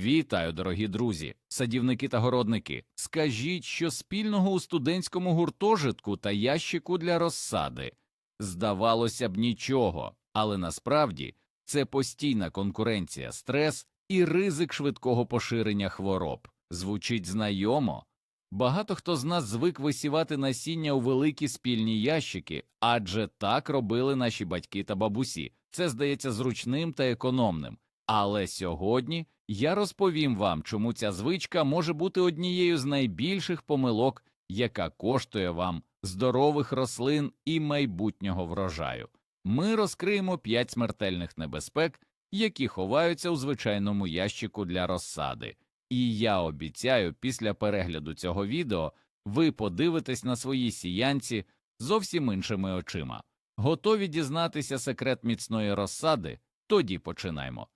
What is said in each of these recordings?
Вітаю, дорогі друзі, садівники та городники. Скажіть, що спільного у студентському гуртожитку та ящику для розсади. Здавалося б, нічого, але насправді це постійна конкуренція, стрес і ризик швидкого поширення хвороб. Звучить знайомо. Багато хто з нас звик висівати насіння у великі спільні ящики, адже так робили наші батьки та бабусі. Це здається зручним та економним. Але сьогодні я розповім вам, чому ця звичка може бути однією з найбільших помилок, яка коштує вам здорових рослин і майбутнього врожаю. Ми розкриємо п'ять смертельних небезпек, які ховаються у звичайному ящику для розсади. І я обіцяю, після перегляду цього відео ви подивитесь на своїй сіянці зовсім іншими очима. Готові дізнатися секрет міцної розсади? Тоді починаймо.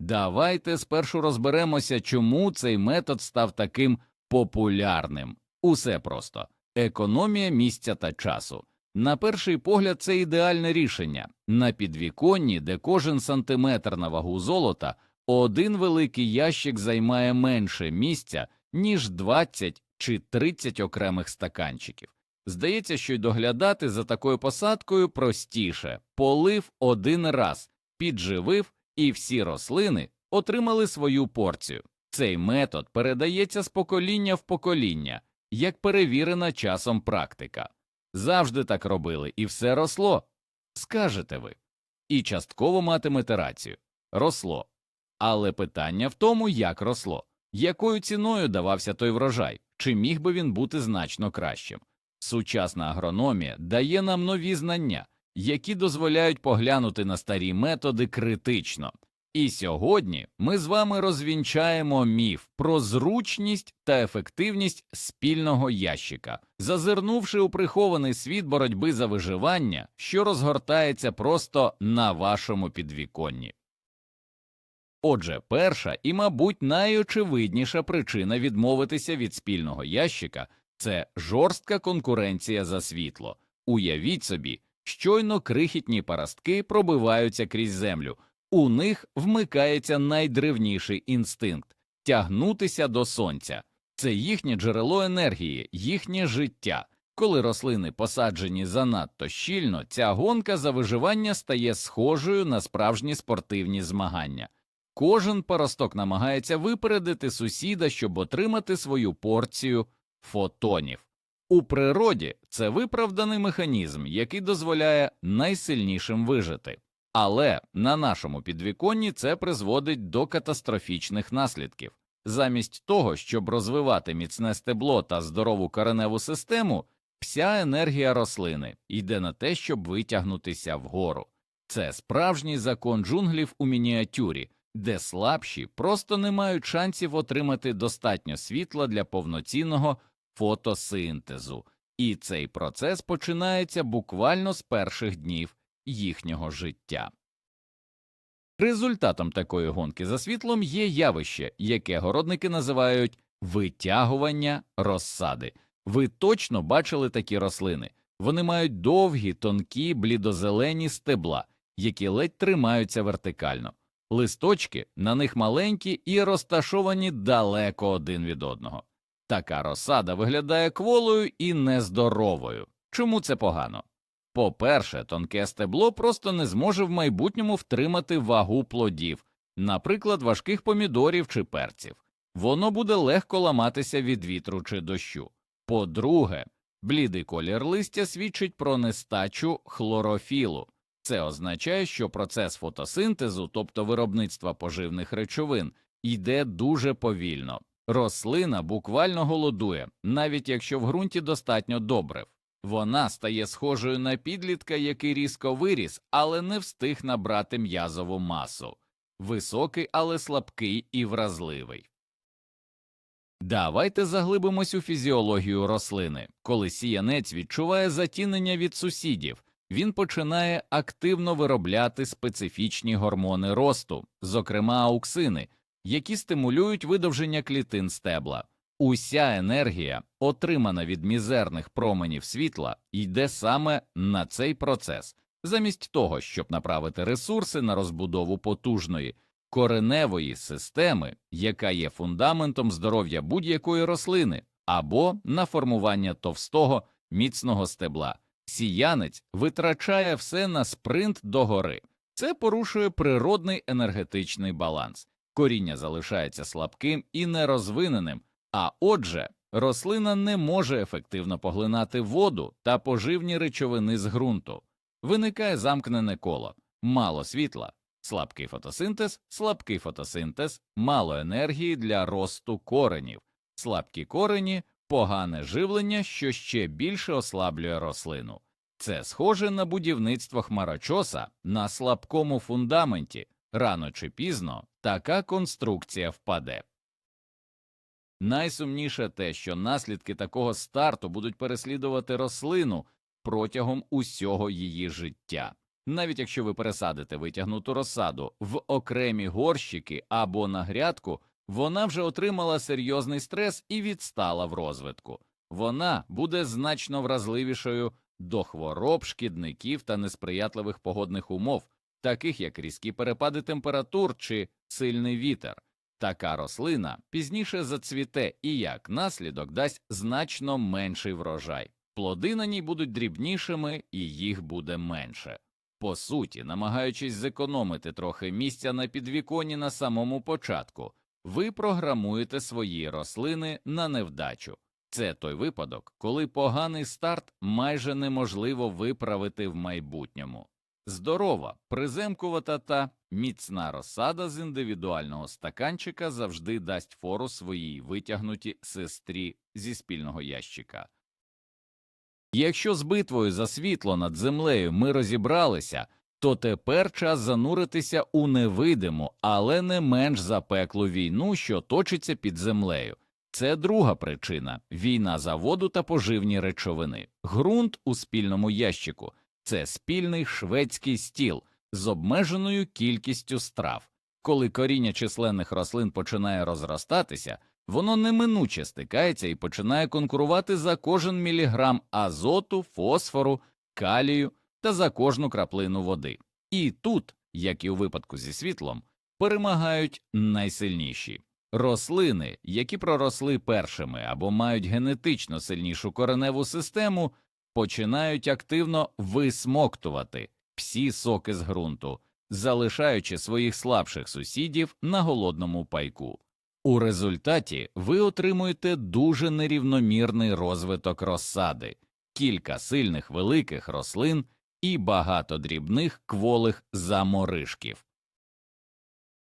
Давайте спершу розберемося, чому цей метод став таким популярним. Усе просто економія місця та часу. На перший погляд, це ідеальне рішення. На підвіконні, де кожен сантиметр на вагу золота, один великий ящик займає менше місця, ніж 20 чи 30 окремих стаканчиків. Здається, що й доглядати за такою посадкою простіше полив один раз, підживив і всі рослини отримали свою порцію. Цей метод передається з покоління в покоління, як перевірена часом практика. Завжди так робили, і все росло. Скажете ви. І частково матимете рацію. Росло. Але питання в тому, як росло, якою ціною давався той врожай, чи міг би він бути значно кращим. Сучасна агрономія дає нам нові знання, які дозволяють поглянути на старі методи критично. І сьогодні ми з вами розвінчаємо міф про зручність та ефективність спільного ящика, зазирнувши у прихований світ боротьби за виживання, що розгортається просто на вашому підвіконні. Отже, перша і, мабуть, найочевидніша причина відмовитися від спільного ящика це жорстка конкуренція за світло. Уявіть собі, щойно крихітні парастки пробиваються крізь землю, у них вмикається найдревніший інстинкт тягнутися до сонця. Це їхнє джерело енергії, їхнє життя. Коли рослини посаджені занадто щільно, ця гонка за виживання стає схожою на справжні спортивні змагання. Кожен паросток намагається випередити сусіда, щоб отримати свою порцію фотонів. У природі це виправданий механізм, який дозволяє найсильнішим вижити. Але на нашому підвіконні це призводить до катастрофічних наслідків. Замість того, щоб розвивати міцне стебло та здорову кореневу систему, вся енергія рослини йде на те, щоб витягнутися вгору. Це справжній закон джунглів у мініатюрі, де слабші просто не мають шансів отримати достатньо світла для повноцінного фотосинтезу, і цей процес починається буквально з перших днів їхнього життя. Результатом такої гонки за світлом є явище, яке городники називають витягування розсади. Ви точно бачили такі рослини. Вони мають довгі, тонкі, блідозелені стебла, які ледь тримаються вертикально. Листочки на них маленькі і розташовані далеко один від одного. Така розсада виглядає кволою і нездоровою. Чому це погано? По-перше, тонке стебло просто не зможе в майбутньому втримати вагу плодів, наприклад, важких помідорів чи перців. Воно буде легко ламатися від вітру чи дощу. По-друге, блідий колір листя свідчить про нестачу хлорофілу. Це означає, що процес фотосинтезу, тобто виробництва поживних речовин, йде дуже повільно. Рослина буквально голодує, навіть якщо в ґрунті достатньо добрив. Вона стає схожою на підлітка, який різко виріс, але не встиг набрати м'язову масу, високий, але слабкий і вразливий. Давайте заглибимось у фізіологію рослини. Коли сіянець відчуває затінення від сусідів, він починає активно виробляти специфічні гормони росту, зокрема ауксини, які стимулюють видовження клітин стебла. Уся енергія, отримана від мізерних променів світла, йде саме на цей процес, замість того, щоб направити ресурси на розбудову потужної, кореневої системи, яка є фундаментом здоров'я будь-якої рослини, або на формування товстого міцного стебла. Сіянець витрачає все на спринт догори. Це порушує природний енергетичний баланс. Коріння залишається слабким і нерозвиненим, а отже, рослина не може ефективно поглинати воду та поживні речовини з ґрунту. Виникає замкнене коло, мало світла, слабкий фотосинтез, слабкий фотосинтез, мало енергії для росту коренів, слабкі корені, погане живлення, що ще більше ослаблює рослину. Це схоже на будівництво хмарочоса на слабкому фундаменті. Рано чи пізно така конструкція впаде. Найсумніше те, що наслідки такого старту будуть переслідувати рослину протягом усього її життя. Навіть якщо ви пересадите витягнуту розсаду в окремі горщики або на грядку, вона вже отримала серйозний стрес і відстала в розвитку. Вона буде значно вразливішою до хвороб, шкідників та несприятливих погодних умов, таких як різкі перепади температур чи сильний вітер. Така рослина пізніше зацвіте і як наслідок дасть значно менший врожай. Плоди на ній будуть дрібнішими і їх буде менше. По суті, намагаючись зекономити трохи місця на підвіконі на самому початку, ви програмуєте свої рослини на невдачу. Це той випадок, коли поганий старт майже неможливо виправити в майбутньому. Здорова, приземкувата та міцна розсада з індивідуального стаканчика завжди дасть фору своїй витягнутій сестрі зі спільного ящика. Якщо з битвою за світло над землею ми розібралися, то тепер час зануритися у невидиму, але не менш запеклу війну, що точиться під землею. Це друга причина війна за воду та поживні речовини. Ґрунт у спільному ящику це спільний шведський стіл з обмеженою кількістю страв. Коли коріння численних рослин починає розростатися, воно неминуче стикається і починає конкурувати за кожен міліграм азоту, фосфору, калію та за кожну краплину води. І тут, як і у випадку зі світлом, перемагають найсильніші. Рослини, які проросли першими або мають генетично сильнішу кореневу систему, починають активно висмоктувати всі соки з ґрунту, залишаючи своїх слабших сусідів на голодному пайку. У результаті ви отримуєте дуже нерівномірний розвиток розсади, кілька сильних великих рослин і багато дрібних кволих заморишків.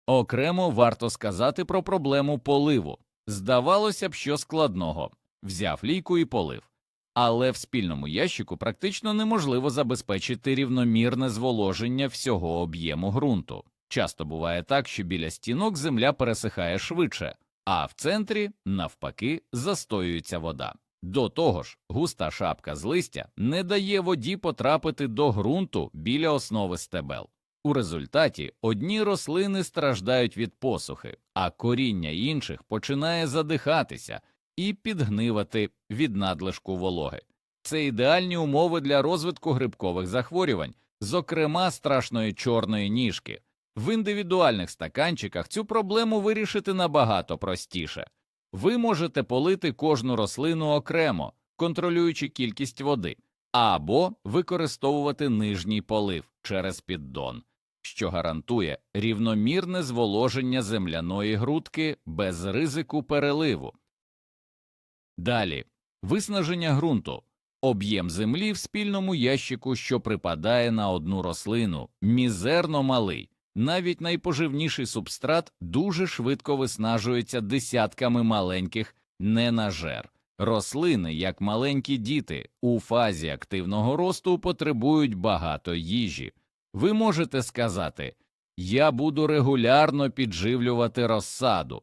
Окремо варто сказати про проблему поливу. Здавалося б, що складного взяв лійку і полив, але в спільному ящику практично неможливо забезпечити рівномірне зволоження всього об'єму ґрунту. Часто буває так, що біля стінок земля пересихає швидше, а в центрі, навпаки, застоюється вода. До того ж, густа шапка з листя не дає воді потрапити до ґрунту біля основи стебел. У результаті одні рослини страждають від посухи, а коріння інших починає задихатися і підгнивати від надлишку вологи. Це ідеальні умови для розвитку грибкових захворювань, зокрема страшної чорної ніжки. В індивідуальних стаканчиках цю проблему вирішити набагато простіше. Ви можете полити кожну рослину окремо, контролюючи кількість води, або використовувати нижній полив через піддон, що гарантує рівномірне зволоження земляної грудки без ризику переливу. Далі виснаження ґрунту. Об'єм землі в спільному ящику, що припадає на одну рослину, мізерно малий. Навіть найпоживніший субстрат дуже швидко виснажується десятками маленьких ненажер. Рослини, як маленькі діти, у фазі активного росту потребують багато їжі. Ви можете сказати Я буду регулярно підживлювати розсаду.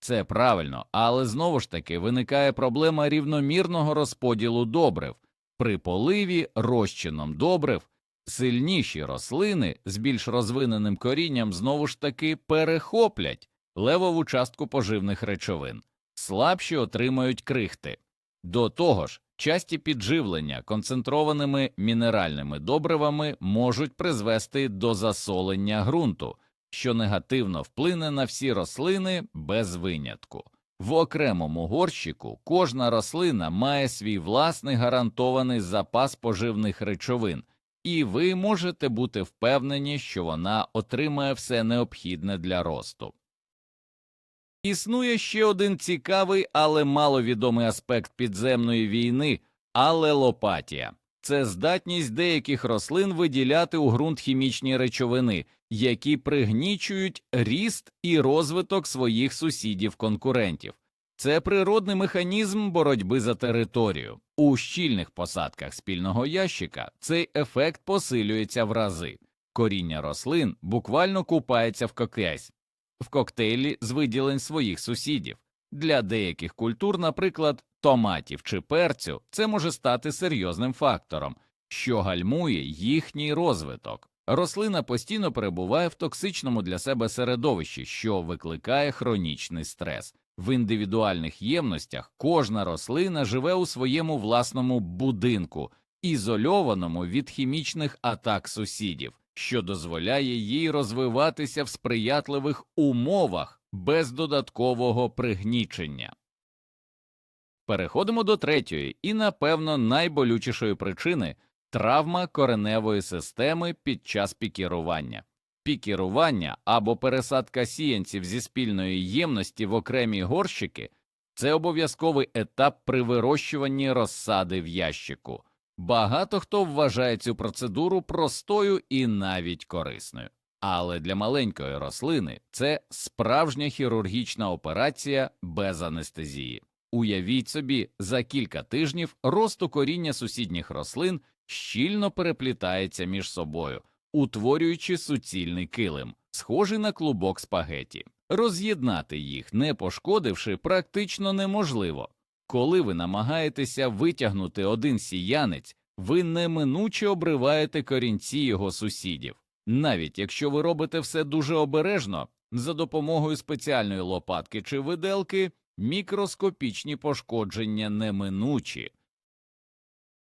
Це правильно, але знову ж таки виникає проблема рівномірного розподілу добрив. При поливі розчином добрив сильніші рослини з більш розвиненим корінням знову ж таки перехоплять левову частку поживних речовин, слабші отримають крихти. До того ж, часті підживлення концентрованими мінеральними добривами можуть призвести до засолення ґрунту, що негативно вплине на всі рослини без винятку. В окремому горщику кожна рослина має свій власний гарантований запас поживних речовин, і ви можете бути впевнені, що вона отримає все необхідне для росту. Існує ще один цікавий, але маловідомий аспект підземної війни алелопатія. Це здатність деяких рослин виділяти у ґрунт хімічні речовини, які пригнічують ріст і розвиток своїх сусідів-конкурентів. Це природний механізм боротьби за територію. У щільних посадках спільного ящика цей ефект посилюється в рази. Коріння рослин буквально купається в коктейль, в коктейлі з виділень своїх сусідів. Для деяких культур, наприклад, томатів чи перцю, це може стати серйозним фактором, що гальмує їхній розвиток. Рослина постійно перебуває в токсичному для себе середовищі, що викликає хронічний стрес. В індивідуальних ємностях кожна рослина живе у своєму власному будинку, ізольованому від хімічних атак сусідів, що дозволяє їй розвиватися в сприятливих умовах без додаткового пригнічення. Переходимо до третьої і, напевно, найболючішої причини травма кореневої системи під час пікірування. Пікірування або пересадка сіянців зі спільної ємності в окремі горщики це обов'язковий етап при вирощуванні розсади в ящику. Багато хто вважає цю процедуру простою і навіть корисною. Але для маленької рослини це справжня хірургічна операція без анестезії. Уявіть собі, за кілька тижнів росту коріння сусідніх рослин щільно переплітається між собою, утворюючи суцільний килим, схожий на клубок спагеті. Роз'єднати їх, не пошкодивши, практично неможливо. Коли ви намагаєтеся витягнути один сіянець, ви неминуче обриваєте корінці його сусідів. Навіть якщо ви робите все дуже обережно, за допомогою спеціальної лопатки чи виделки, мікроскопічні пошкодження неминучі.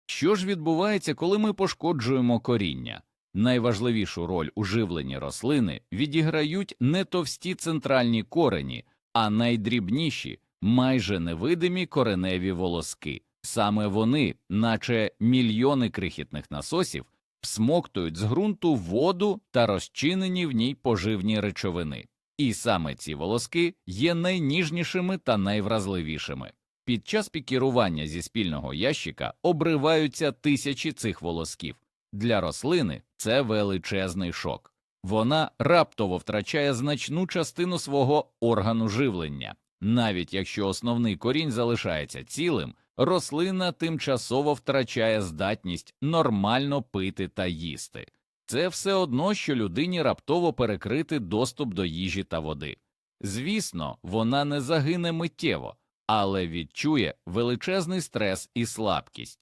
Що ж відбувається, коли ми пошкоджуємо коріння? Найважливішу роль у живленні рослини відіграють не товсті центральні корені, а найдрібніші, майже невидимі кореневі волоски. Саме вони, наче мільйони крихітних насосів, всмоктують з ґрунту воду та розчинені в ній поживні речовини. І саме ці волоски є найніжнішими та найвразливішими. Під час пікірування зі спільного ящика обриваються тисячі цих волосків. Для рослини це величезний шок. Вона раптово втрачає значну частину свого органу живлення. Навіть якщо основний корінь залишається цілим, рослина тимчасово втрачає здатність нормально пити та їсти. Це все одно, що людині раптово перекрити доступ до їжі та води. Звісно, вона не загине миттєво, але відчує величезний стрес і слабкість.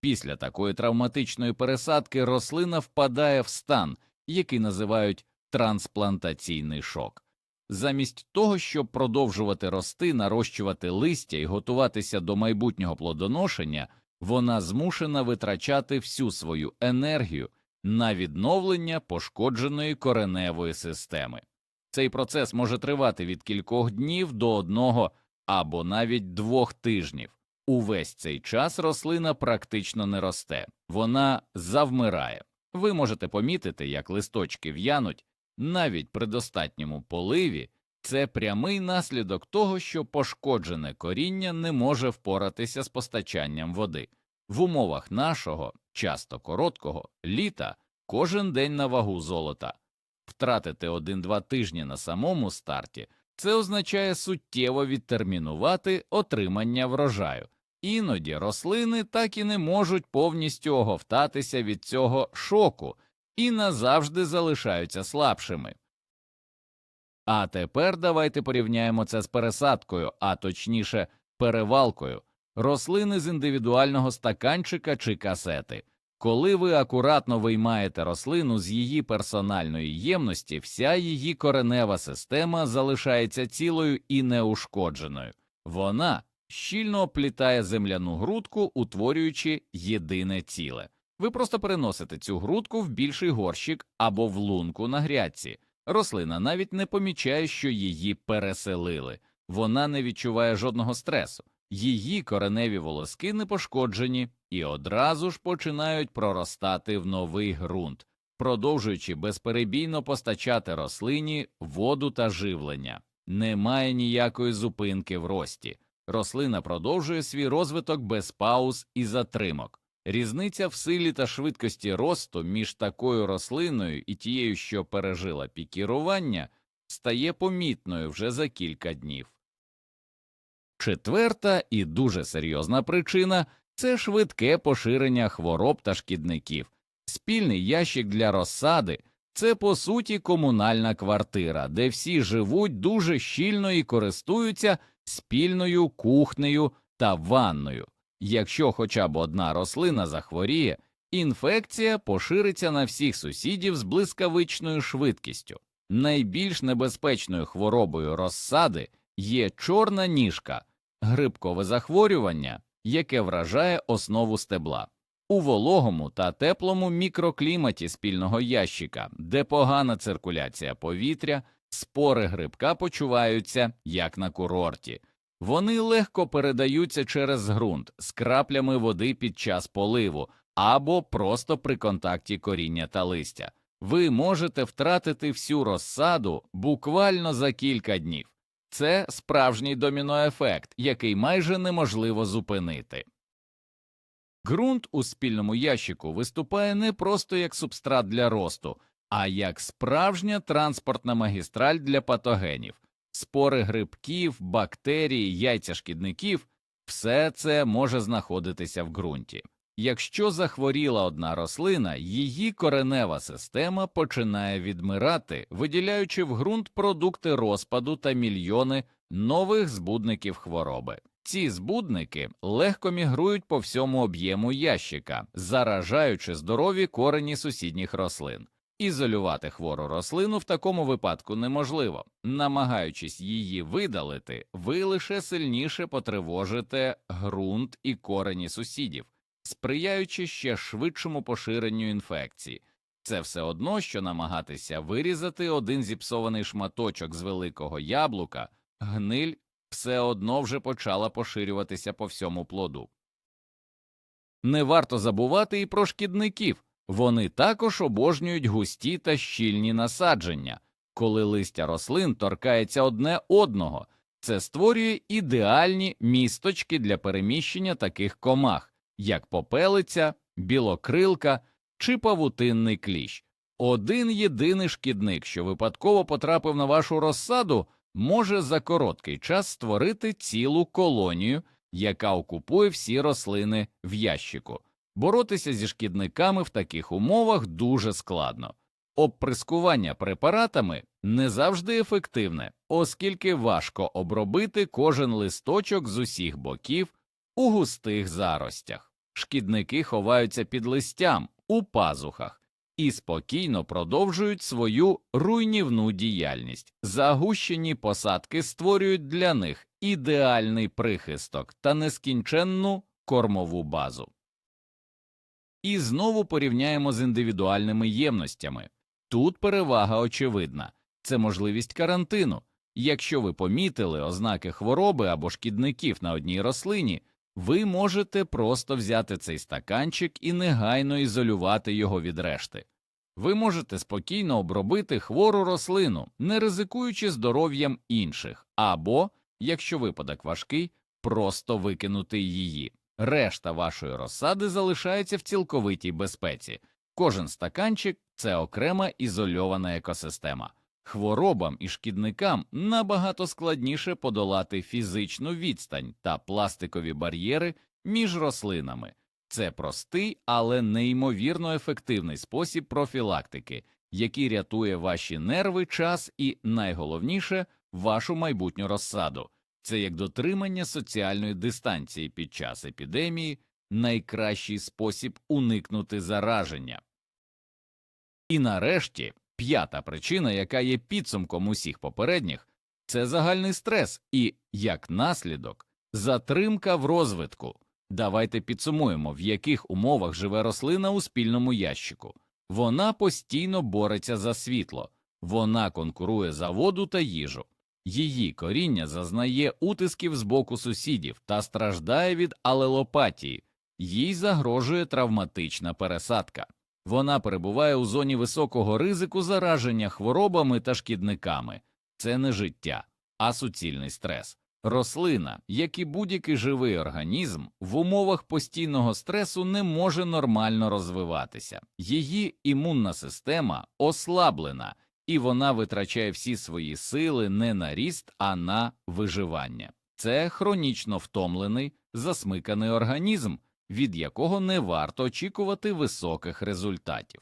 Після такої травматичної пересадки рослина впадає в стан, який називають трансплантаційний шок. Замість того, щоб продовжувати рости, нарощувати листя і готуватися до майбутнього плодоношення, вона змушена витрачати всю свою енергію на відновлення пошкодженої кореневої системи. Цей процес може тривати від кількох днів до одного або навіть двох тижнів. Увесь цей час рослина практично не росте, вона завмирає. Ви можете помітити, як листочки в'януть навіть при достатньому поливі. Це прямий наслідок того, що пошкоджене коріння не може впоратися з постачанням води. В умовах нашого, часто короткого, літа кожен день на вагу золота. Втратити один-два тижні на самому старті це означає суттєво відтермінувати отримання врожаю. Іноді рослини так і не можуть повністю оговтатися від цього шоку і назавжди залишаються слабшими. А тепер давайте порівняємо це з пересадкою, а точніше перевалкою рослини з індивідуального стаканчика чи касети. Коли ви акуратно виймаєте рослину з її персональної ємності, вся її коренева система залишається цілою і неушкодженою. Вона щільно оплітає земляну грудку, утворюючи єдине ціле. Ви просто переносите цю грудку в більший горщик або в лунку на грядці. Рослина навіть не помічає, що її переселили. Вона не відчуває жодного стресу. Її кореневі волоски не пошкоджені і одразу ж починають проростати в новий ґрунт, продовжуючи безперебійно постачати рослині воду та живлення. Немає ніякої зупинки в рості. Рослина продовжує свій розвиток без пауз і затримок. Різниця в силі та швидкості росту між такою рослиною і тією, що пережила пікірування, стає помітною вже за кілька днів. Четверта і дуже серйозна причина це швидке поширення хвороб та шкідників. Спільний ящик для розсади це по суті комунальна квартира, де всі живуть дуже щільно і користуються спільною кухнею та ванною. Якщо хоча б одна рослина захворіє, інфекція пошириться на всіх сусідів з блискавичною швидкістю. Найбільш небезпечною хворобою розсади є чорна ніжка, грибкове захворювання, яке вражає основу стебла. У вологому та теплому мікрокліматі спільного ящика, де погана циркуляція повітря, спори грибка почуваються як на курорті. Вони легко передаються через ґрунт з краплями води під час поливу або просто при контакті коріння та листя. Ви можете втратити всю розсаду буквально за кілька днів. Це справжній доміноефект, який майже неможливо зупинити. Ґрунт у спільному ящику виступає не просто як субстрат для росту, а як справжня транспортна магістраль для патогенів. Спори грибків, бактерій, яйця шкідників все це може знаходитися в ґрунті. Якщо захворіла одна рослина, її коренева система починає відмирати, виділяючи в ґрунт продукти розпаду та мільйони нових збудників хвороби. Ці збудники легко мігрують по всьому об'єму ящика, заражаючи здорові корені сусідніх рослин. Ізолювати хвору рослину в такому випадку неможливо. Намагаючись її видалити, ви лише сильніше потривожите ґрунт і корені сусідів, сприяючи ще швидшому поширенню інфекції. Це все одно, що намагатися вирізати один зіпсований шматочок з великого яблука, гниль все одно вже почала поширюватися по всьому плоду. Не варто забувати і про шкідників. Вони також обожнюють густі та щільні насадження, коли листя рослин торкається одне одного, це створює ідеальні місточки для переміщення таких комах, як попелиця, білокрилка чи павутинний кліщ. Один єдиний шкідник, що випадково потрапив на вашу розсаду, може за короткий час створити цілу колонію, яка окупує всі рослини в ящику. Боротися зі шкідниками в таких умовах дуже складно. Обприскування препаратами не завжди ефективне, оскільки важко обробити кожен листочок з усіх боків у густих заростях. Шкідники ховаються під листям у пазухах і спокійно продовжують свою руйнівну діяльність. Загущені посадки створюють для них ідеальний прихисток та нескінченну кормову базу. І знову порівняємо з індивідуальними ємностями. Тут перевага очевидна це можливість карантину. Якщо ви помітили ознаки хвороби або шкідників на одній рослині, ви можете просто взяти цей стаканчик і негайно ізолювати його від решти. Ви можете спокійно обробити хвору рослину, не ризикуючи здоров'ям інших, або, якщо випадок важкий, просто викинути її. Решта вашої розсади залишається в цілковитій безпеці. Кожен стаканчик це окрема ізольована екосистема. Хворобам і шкідникам набагато складніше подолати фізичну відстань та пластикові бар'єри між рослинами. Це простий, але неймовірно ефективний спосіб профілактики, який рятує ваші нерви, час і, найголовніше, вашу майбутню розсаду. Це як дотримання соціальної дистанції під час епідемії, найкращий спосіб уникнути зараження. І нарешті п'ята причина, яка є підсумком усіх попередніх, це загальний стрес і, як наслідок, затримка в розвитку. Давайте підсумуємо, в яких умовах живе рослина у спільному ящику. Вона постійно бореться за світло, вона конкурує за воду та їжу. Її коріння зазнає утисків з боку сусідів та страждає від алелопатії, їй загрожує травматична пересадка. Вона перебуває у зоні високого ризику зараження хворобами та шкідниками. Це не життя, а суцільний стрес. Рослина, як і будь-який живий організм, в умовах постійного стресу не може нормально розвиватися. Її імунна система ослаблена, і вона витрачає всі свої сили не на ріст, а на виживання. Це хронічно втомлений, засмиканий організм, від якого не варто очікувати високих результатів.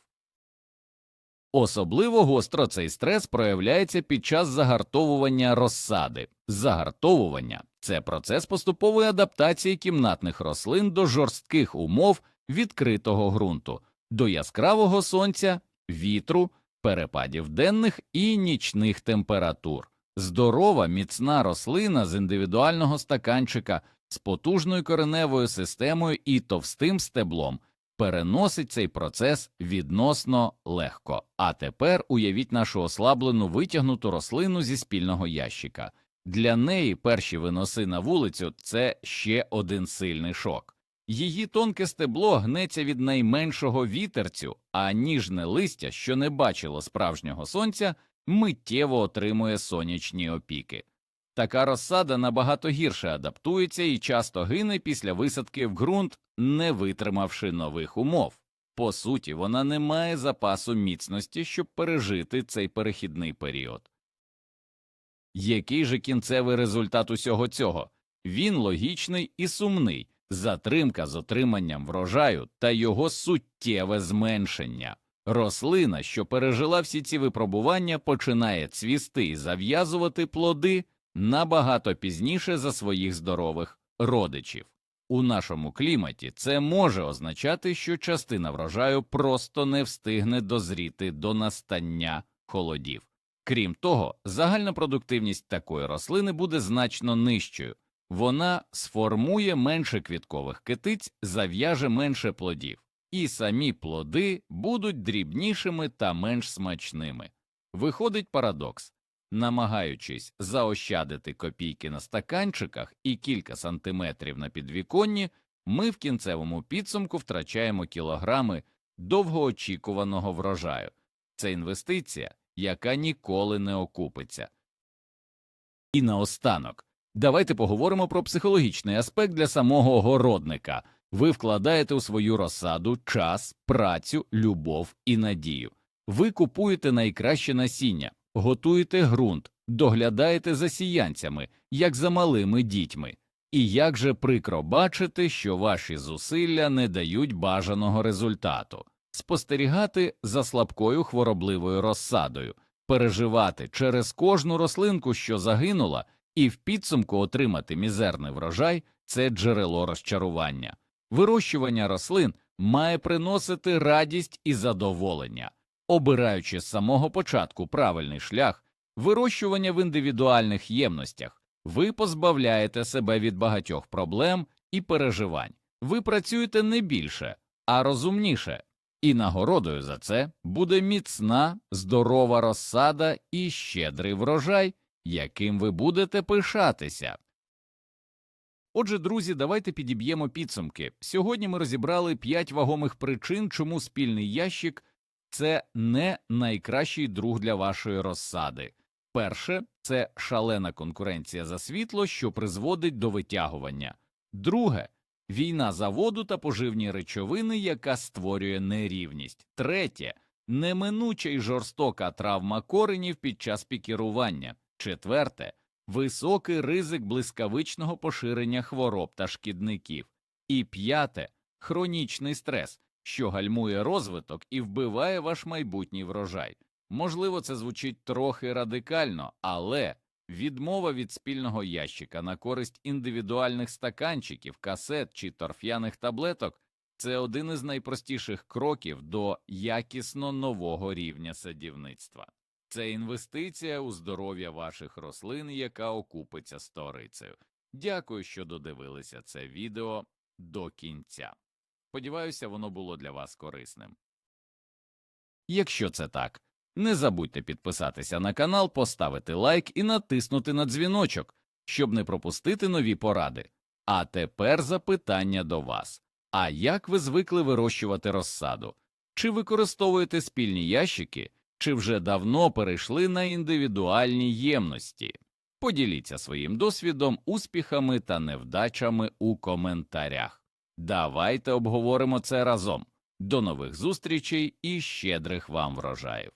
Особливо гостро цей стрес проявляється під час загартовування розсади. Загартовування це процес поступової адаптації кімнатних рослин до жорстких умов відкритого ґрунту, до яскравого сонця, вітру, перепадів денних і нічних температур. Здорова, міцна рослина з індивідуального стаканчика з потужною кореневою системою і товстим стеблом переносить цей процес відносно легко. А тепер уявіть нашу ослаблену витягнуту рослину зі спільного ящика. Для неї перші виноси на вулицю це ще один сильний шок. Її тонке стебло гнеться від найменшого вітерцю, а ніжне листя, що не бачило справжнього сонця, миттєво отримує сонячні опіки. Така розсада набагато гірше адаптується і часто гине після висадки в ґрунт, не витримавши нових умов. По суті, вона не має запасу міцності, щоб пережити цей перехідний період. Який же кінцевий результат усього цього? Він логічний і сумний затримка з отриманням врожаю та його суттєве зменшення. Рослина, що пережила всі ці випробування, починає цвісти і зав'язувати плоди набагато пізніше за своїх здорових родичів. У нашому кліматі це може означати, що частина врожаю просто не встигне дозріти до настання холодів. Крім того, загальна продуктивність такої рослини буде значно нижчою, вона сформує менше квіткових китиць, зав'яже менше плодів, і самі плоди будуть дрібнішими та менш смачними. Виходить парадокс намагаючись заощадити копійки на стаканчиках і кілька сантиметрів на підвіконні, ми в кінцевому підсумку втрачаємо кілограми довгоочікуваного врожаю. Це інвестиція, яка ніколи не окупиться. І наостанок, давайте поговоримо про психологічний аспект для самого городника. Ви вкладаєте у свою розсаду час, працю, любов і надію. Ви купуєте найкраще насіння, готуєте ґрунт, доглядаєте за сіянцями, як за малими дітьми. І як же прикро бачити, що ваші зусилля не дають бажаного результату, спостерігати за слабкою хворобливою розсадою, переживати через кожну рослинку, що загинула, і в підсумку отримати мізерний врожай це джерело розчарування. Вирощування рослин має приносити радість і задоволення, обираючи з самого початку правильний шлях вирощування в індивідуальних ємностях, ви позбавляєте себе від багатьох проблем і переживань. Ви працюєте не більше, а розумніше, і нагородою за це буде міцна, здорова розсада і щедрий врожай, яким ви будете пишатися. Отже, друзі, давайте підіб'ємо підсумки. Сьогодні ми розібрали п'ять вагомих причин, чому спільний ящик це не найкращий друг для вашої розсади. Перше це шалена конкуренція за світло, що призводить до витягування. Друге війна за воду та поживні речовини, яка створює нерівність. Третє неминуча й жорстока травма коренів під час пікірування. Четверте високий ризик блискавичного поширення хвороб та шкідників. І п'яте хронічний стрес, що гальмує розвиток і вбиває ваш майбутній врожай. Можливо, це звучить трохи радикально, але відмова від спільного ящика на користь індивідуальних стаканчиків, касет чи торф'яних таблеток це один із найпростіших кроків до якісно нового рівня садівництва. Це інвестиція у здоров'я ваших рослин, яка окупиться сторицею. Дякую, що додивилися це відео. до кінця. Сподіваюся, воно було для вас корисним. Якщо це так, не забудьте підписатися на канал, поставити лайк і натиснути на дзвіночок, щоб не пропустити нові поради. А тепер запитання до вас. А як ви звикли вирощувати розсаду? Чи використовуєте спільні ящики, чи вже давно перейшли на індивідуальні ємності? Поділіться своїм досвідом, успіхами та невдачами у коментарях. Давайте обговоримо це разом. До нових зустрічей і щедрих вам врожаїв!